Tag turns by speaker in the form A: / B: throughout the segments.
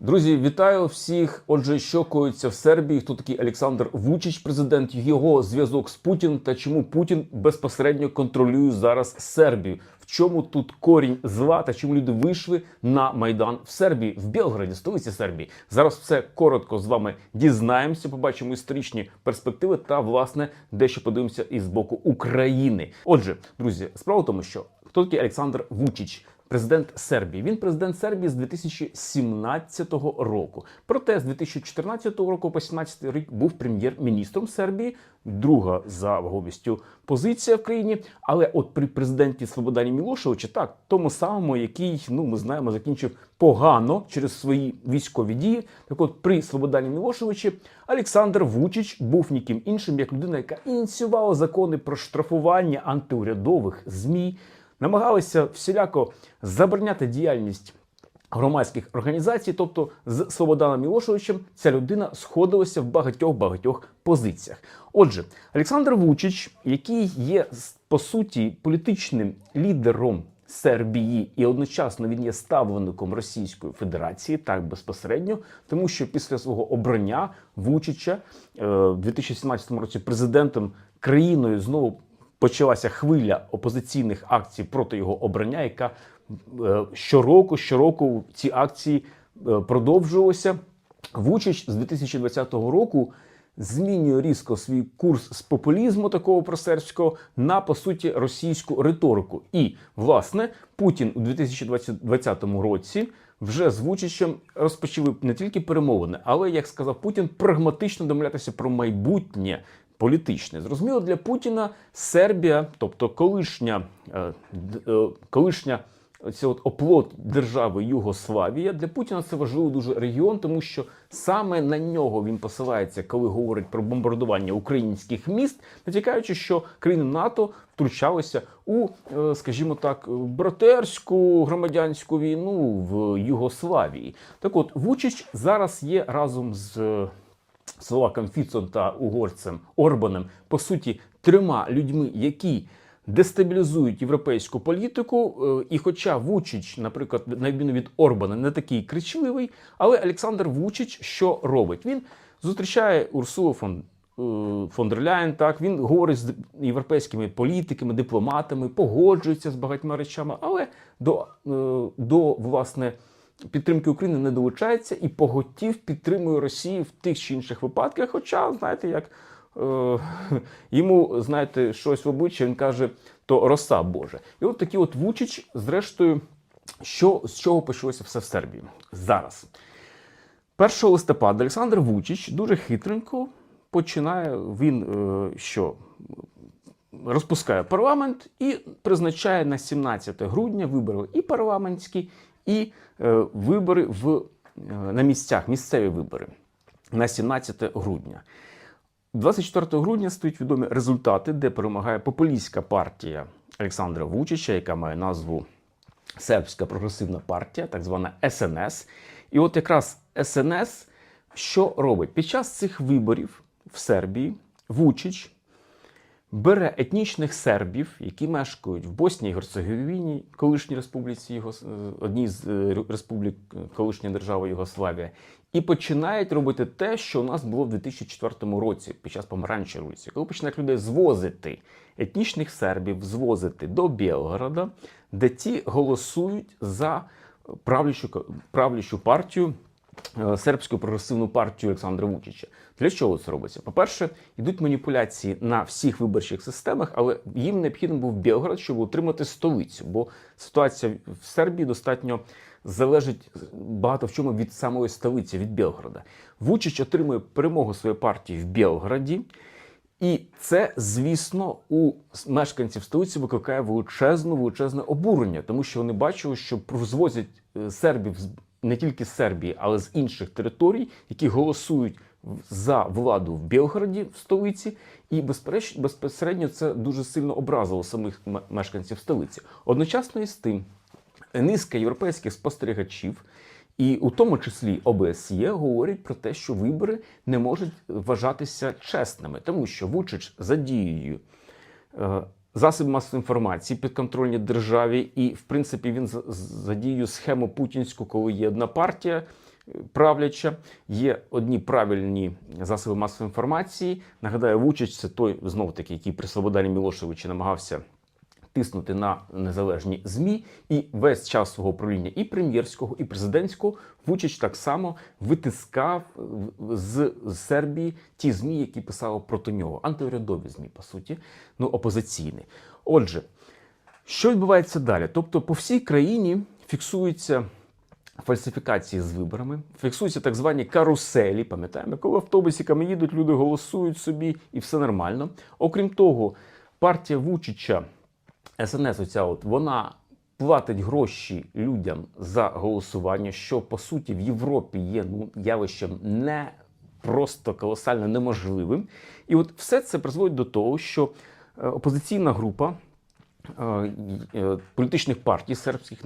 A: Друзі, вітаю всіх. Отже, що коїться в Сербії? Хто такий Олександр Вучич, президент, його зв'язок з Путіним та чому Путін безпосередньо контролює зараз Сербію? В чому тут корінь зла та чому люди вийшли на майдан в Сербії, в Білграді, столиці Сербії? Зараз все коротко з вами дізнаємося, побачимо історичні перспективи та власне дещо подивимося із боку України. Отже, друзі, справа в тому, що хто такий Олександр Вучич? Президент Сербії. Він президент Сербії з 2017 року. Проте з 2014 року по 2017 рік був прем'єр-міністром Сербії. Друга за вагомістю позиція в країні. Але от при президенті Слободані Мілошевича, так тому самому, який ну ми знаємо, закінчив погано через свої військові дії. Так, от при Слободані Мілошевичі Олександр Вучич був ніким іншим, як людина, яка ініціювала закони про штрафування антиурядових змі намагалися всіляко забороняти діяльність громадських організацій. Тобто, з Слободаном Мілошевичем ця людина сходилася в багатьох багатьох позиціях. Отже, Олександр Вучич, який є по суті політичним лідером. Сербії і одночасно він є ставленником Російської Федерації так безпосередньо, тому що після свого обрання Вучича е, в 2017 році президентом країною знову почалася хвиля опозиційних акцій проти його обрання, яка е, щороку, щороку ці акції е, продовжувалися. Вучич з 2020 року змінює різко свій курс з популізму такого просербського на по суті російську риторику. І власне Путін у 2020 році. Вже з Вучичем розпочали не тільки перемовини, але як сказав Путін, прагматично домовлятися про майбутнє політичне. Зрозуміло, для Путіна Сербія, тобто колишня, е, е, колишня от оплот держави Югославія, для Путіна це важливий дуже регіон, тому що саме на нього він посилається, коли говорить про бомбардування українських міст, натякаючи, що країни НАТО втручалися у, е, скажімо так, братерську громадянську війну в Югославії. Так, от Вучич зараз є разом з словаком Фіцом та угорцем Орбаном, по суті, трьома людьми, які дестабілізують європейську політику. Е, і, хоча Вучич, наприклад, на відміну від Орбана, не такий кричливий, але Олександр Вучич що робить? Він зустрічає Урсулу фон. е, Фон дер Ляєн, так він говорить з європейськими політиками, дипломатами, погоджується з багатьма речами, але до, е, до власне підтримки України не долучається і поготів підтримує Росію в тих чи інших випадках. Хоча, знаєте, як е, йому знаєте, щось в обличчя, він каже, то роса Боже. І от такий от Вучич, зрештою, що, з чого почалося все в Сербії зараз. 1 листопада Олександр Вучич дуже хитренько починає він е, що? Розпускає парламент і призначає на 17 грудня вибори і парламентські, і е, вибори в, е, на місцях, місцеві вибори на 17 грудня. 24 грудня стають відомі результати, де перемагає популістська партія Олександра Вучича, яка має назву Сербська прогресивна партія, так звана СНС. І от якраз СНС що робить? Під час цих виборів в Сербії Вучич бере етнічних сербів, які мешкають в Боснії і Герцеговіні, колишній республіці Його одній з е, республік е, колишньої держави Югославія, і починають робити те, що у нас було в 2004 році під час помаранчої революції, коли починають людей звозити етнічних сербів, звозити до Білгорода, де ті голосують за правлячу, правлячу партію. Е, Сербську прогресивну партію Олександра Вучича. Для чого це робиться? По-перше, йдуть маніпуляції на всіх виборчих системах, але їм необхідно був Білгород, щоб утримати столицю. Бо ситуація в Сербії достатньо залежить багато в чому від самої столиці, від Білгорода. Вучич отримує перемогу своєї партії в Білгороді. І це, звісно, у мешканців столиці викликає величезне, величезне обурення, тому що вони бачили, що розвозять е, сербів не тільки з Сербії, але з інших територій, які голосують за владу в Білгороді, в столиці, і безпосередньо це дуже сильно образило самих мешканців столиці. Одночасно із тим, низка європейських спостерігачів, і у тому числі ОБСЄ, говорять про те, що вибори не можуть вважатися чесними, тому що Вучич за дією е, засоби масової інформації підконтрольні державі, і в принципі він за- задіює схему путінську, коли є одна партія. правляча. Є одні правильні засоби масової інформації. Нагадаю, Вучич це той знов таки, який при Слободані Мілошевичі намагався тиснути на незалежні змі, і весь час свого правління і прем'єрського, і президентського Вучич так само витискав з з Сербії ті змі, які писали проти нього, антиурядові змі, по суті, ну опозиційні. Отже, що відбувається далі? Тобто, по всій країні фіксуються фальсифікації з виборами, фіксуються так звані каруселі. Пам'ятаємо, коли автобусиками їдуть, люди голосують собі і все нормально. Окрім того, партія Вучича, СНС, оця от вона платить гроші людям за голосування, що по суті в Європі є ну, явищем не просто колосально неможливим. І от все це призводить до того, що е, опозиційна група е, е, політичних партій сербських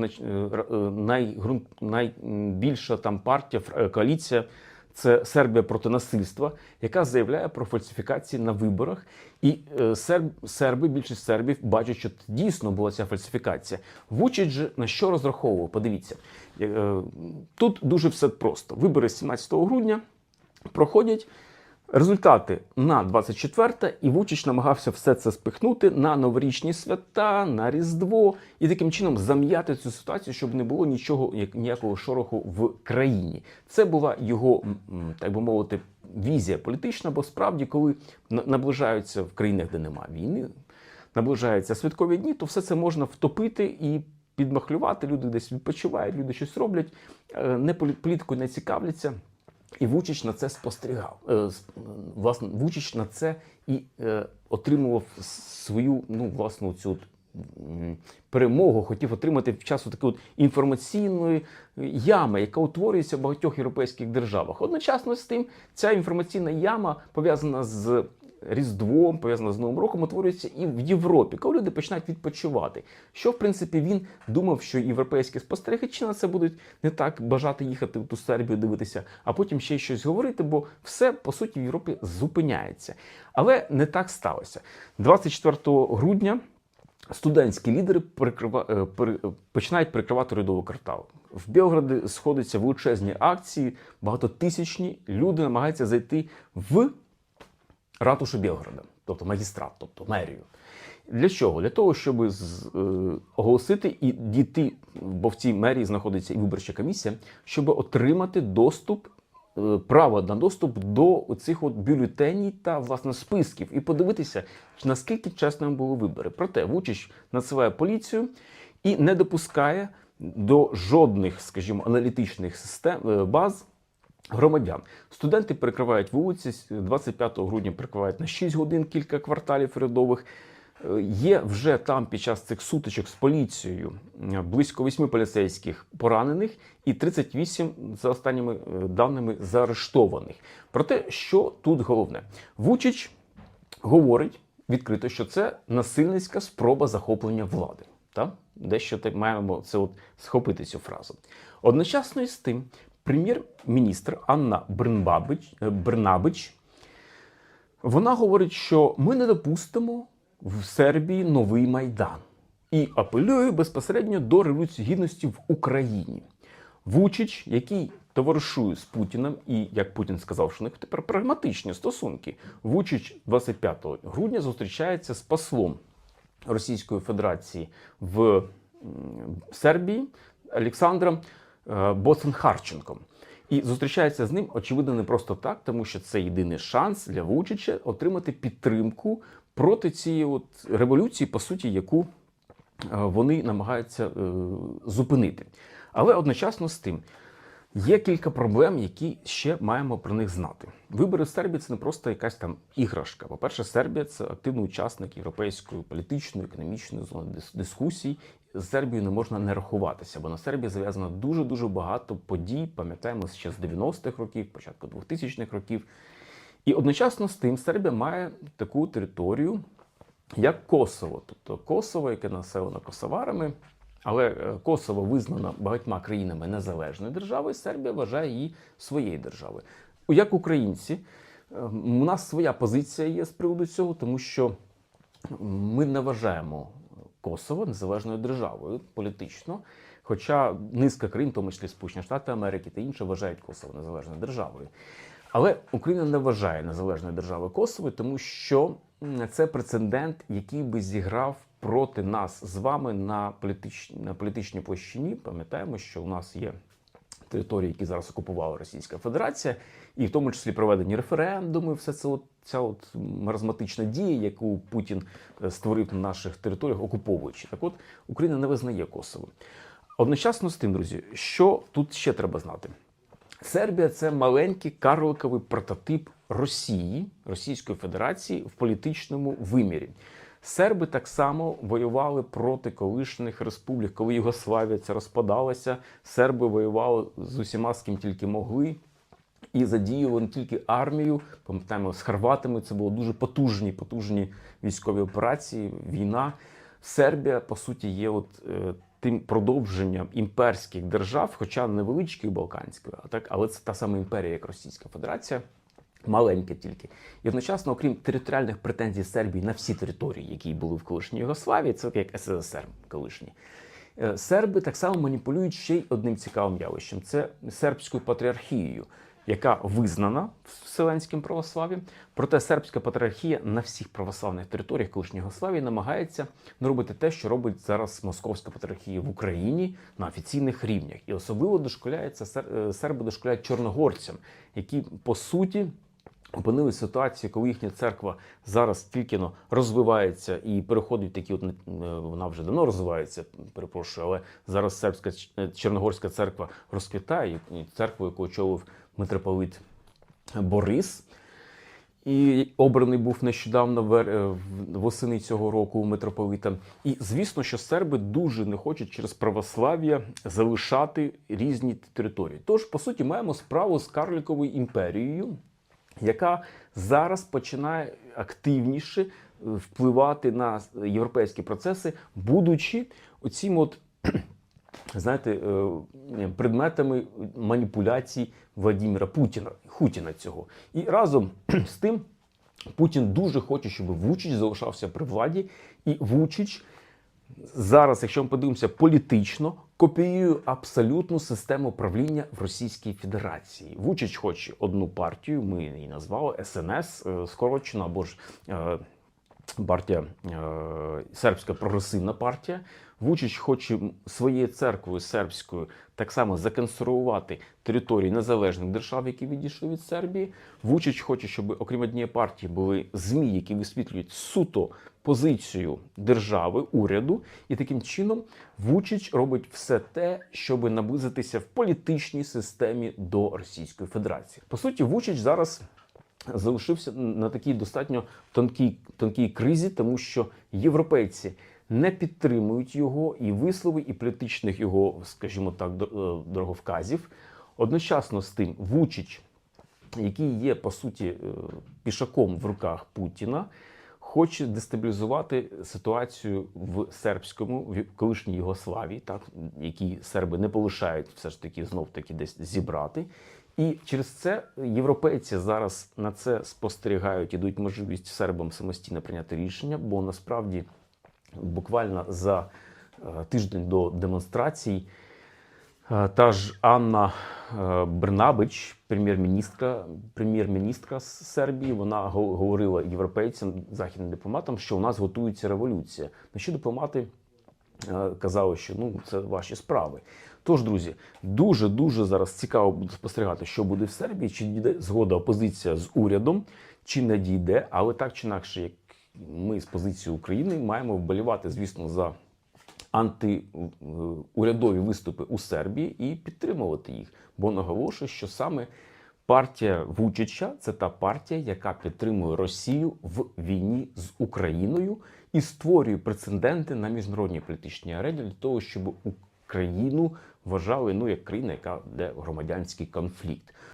A: найбільша там партія, коаліція. Це Сербія проти насильства, яка заявляє про фальсифікації на виборах. І е, серб, серби, більшість сербів бачать, що дійсно була ця фальсифікація. Вучить же на що розраховував? Подивіться, Е, тут дуже все просто. Вибори 17 грудня проходять. Результати на 24 і Вучич намагався все це спихнути на новорічні свята, на Різдво і таким чином зам'яти цю ситуацію, щоб не було нічого, як- ніякого шороху в країні. Це була його, так би мовити, візія політична, бо справді, коли наближаються в країнах, де немає війни, наближаються святкові дні, то все це можна втопити і підмахлювати. Люди десь відпочивають, люди щось роблять, е, не полі- політикою не цікавляться. І Вучич на це спостерігав. Е, Власне, Вучич на це і е, отримував свою ну, власну цю перемогу, хотів отримати в часу такої інформаційної ями, яка утворюється в багатьох європейських державах. Одночасно з тим, ця інформаційна яма пов'язана з Різдвом, пов'язана з Новим роком, утворюється і в Європі, коли люди починають відпочивати. Що, в принципі, він думав, що європейські спостерігачі на це будуть не так бажати їхати в ту Сербію дивитися, а потім ще щось говорити, бо все по суті в Європі зупиняється. Але не так сталося. 24 грудня студентські лідери прикрива... е, е, починають перекривати рядовий квартал. В Білграді сходяться величезні акції, багатотисячні люди намагаються зайти в ратушу Білграда, тобто магістрат, тобто мерію. Для чого? Для того, щоб е, оголосити і дійти, бо в цій мерії знаходиться і виборча комісія, щоб отримати доступ, е, право на доступ до цих от бюлетенів та власне списків і подивитися, наскільки чесними були вибори. Проте Вучич надсилає поліцію і не допускає до жодних, скажімо, аналітичних систем е, баз громадян. Студенти перекривають вулиці. 25 грудня перекривають на 6 годин кілька кварталів рядових. Е, Є вже там під час цих сутичок з поліцією е, близько 8 поліцейських поранених і 38, за останніми е, даними, заарештованих. Проте, що тут головне? Вучич говорить відкрито, що це насильницька спроба захоплення влади. Та? Дещо так маємо це от схопити цю фразу. Одночасно із тим, прем'єр-міністр Анна Брнбабич, е, Брнабич вона говорить, що ми не допустимо в Сербії новий майдан і апелює безпосередньо до революції гідності в Україні. Вучич, який товаришує з Путіним, і як Путін сказав, що у них тепер прагматичні стосунки. Вучич 25 грудня зустрічається з послом Російської Федерації в Сербії Олександром е, Боценхарченком. І зустрічається з ним, очевидно, не просто так, тому що це єдиний шанс для Вучича отримати підтримку проти цієї от революції, по суті, яку е, вони намагаються е, зупинити. Але одночасно з тим є кілька проблем, які ще маємо про них знати. Вибори в Сербії це не просто якась там іграшка. По-перше, Сербія це активний учасник європейської політичної, економічної зони дис- дискусій. З Сербією не можна не рахуватися, бо на Сербії зав'язано дуже дуже багато подій. Пам'ятаємо ще з 90-х років, початку 2000-х років. І одночасно з тим Сербія має таку територію, як Косово. Тобто Косово, яке населено косоварами, але е, Косово визнано багатьма країнами незалежною державою, Сербія вважає її своєю державою. Як українці, е, у нас своя позиція є з приводу цього, тому що ми не вважаємо Косово незалежною державою політично. Хоча низка країн, в тому числі Сполучені Штати Америки та інші, вважають Косово незалежною державою. Але Україна не вважає незалежною державою Косово, тому що це прецедент, який би зіграв проти нас з вами на політичній на політичній площині. Пам'ятаємо, що у нас є території, які зараз окупувала Російська Федерація, і в тому числі проведені референдуми, все це от, ця от маразматична дія, яку Путін е, створив на наших територіях, окуповуючи. Так от Україна не визнає Косово. Одночасно з тим, друзі, що тут ще треба знати? Сербія це маленький карликовий прототип Росії, Російської Федерації в політичному вимірі. Серби так само воювали проти колишніх республік, коли Югославія ця розпадалася. Серби воювали з усіма, з ким тільки могли. І задіювали не тільки армію, пам'ятаємо, з хорватами це було дуже потужні, потужні військові операції, війна. Сербія, по суті, є от е, тим продовженням імперських держав, хоча невеличкої Балканської, а так, але це та сама імперія, як Російська Федерація. Маленьке тільки. І одночасно, окрім територіальних претензій Сербії на всі території, які були в колишній Югославії, це як СССР колишній. Е, Серби так само маніпулюють ще й одним цікавим явищем: це сербською патріархією, яка визнана Вселенським православ'ям. Проте сербська патріархія на всіх православних територіях колишньої Югославії намагається робити те, що робить зараз московська патріархія в Україні на офіційних рівнях. І особливо дошколяється сер- е, серби дошколяють чорногорцям, які по суті. Опинилися в ситуації, коли їхня церква зараз тільки розвивається і переходить такі, от е, вона вже давно розвивається, перепрошую, але зараз сербська е, Чорногорська церква розквітає, церкву, яку очолив митрополит Борис. І обраний був нещодавно е, восени цього року митрополитом. І звісно, що серби дуже не хочуть через православ'я залишати різні території. Тож, по суті, маємо справу з карликовою імперією, яка зараз починає активніше е, впливати на європейські процеси, будучи оцім от знаєте, е, предметами маніпуляцій Владимира Путіна, Хутіна цього. І разом з тим Путін дуже хоче, щоб Вучич залишався при владі, і Вучич зараз, якщо ми подивимося політично, копіює абсолютну систему правління в Російській Федерації. Вучич хоче одну партію, ми її назвали СНС, е, скорочено або ж. е, партія е, сербська прогресивна партія. Вучич хоче своєю церквою сербською так само законсервувати території незалежних держав, які відійшли від Сербії. Вучич хоче, щоб окрім однієї партії були змі, які висвітлюють суто позицію держави, уряду, і таким чином Вучич робить все те, щоб наблизитися в політичній системі до Російської Федерації. По суті, Вучич зараз залишився на такій достатньо тонкій, тонкій кризі, тому що європейці не підтримують його і вислови, і політичних його, скажімо так, е, дороговказів. Одночасно з тим, Вучич, який є по суті е, пішаком в руках Путіна, хоче дестабілізувати ситуацію в сербському, в колишній Югославії, так які серби не полишають все ж таки знов таки десь зібрати. І через це європейці зараз на це спостерігають і дають можливість сербам самостійно прийняти рішення, бо насправді буквально за е, тиждень до демонстрацій е, та ж Анна е, Бернабич, прем'єр-міністра, прем'єр-міністра Сербії, вона говорила європейцям, західним дипломатам, що у нас готується революція. На що дипломати казали, що ну це ваші справи. Тож, друзі, дуже дуже зараз цікаво буде спостерігати, що буде в Сербії, чи дійде згода опозиція з урядом, чи не дійде, але так чи інакше, як ми з позиції України маємо вболівати, звісно, за антиурядові виступи у Сербії і підтримувати їх. Бо наголошую, що саме партія Вучича це та партія, яка підтримує Росію в війні з Україною і створює прецеденти на міжнародній політичній арені для того, щоб Україну вважали ну як країна, яка де громадянський конфлікт.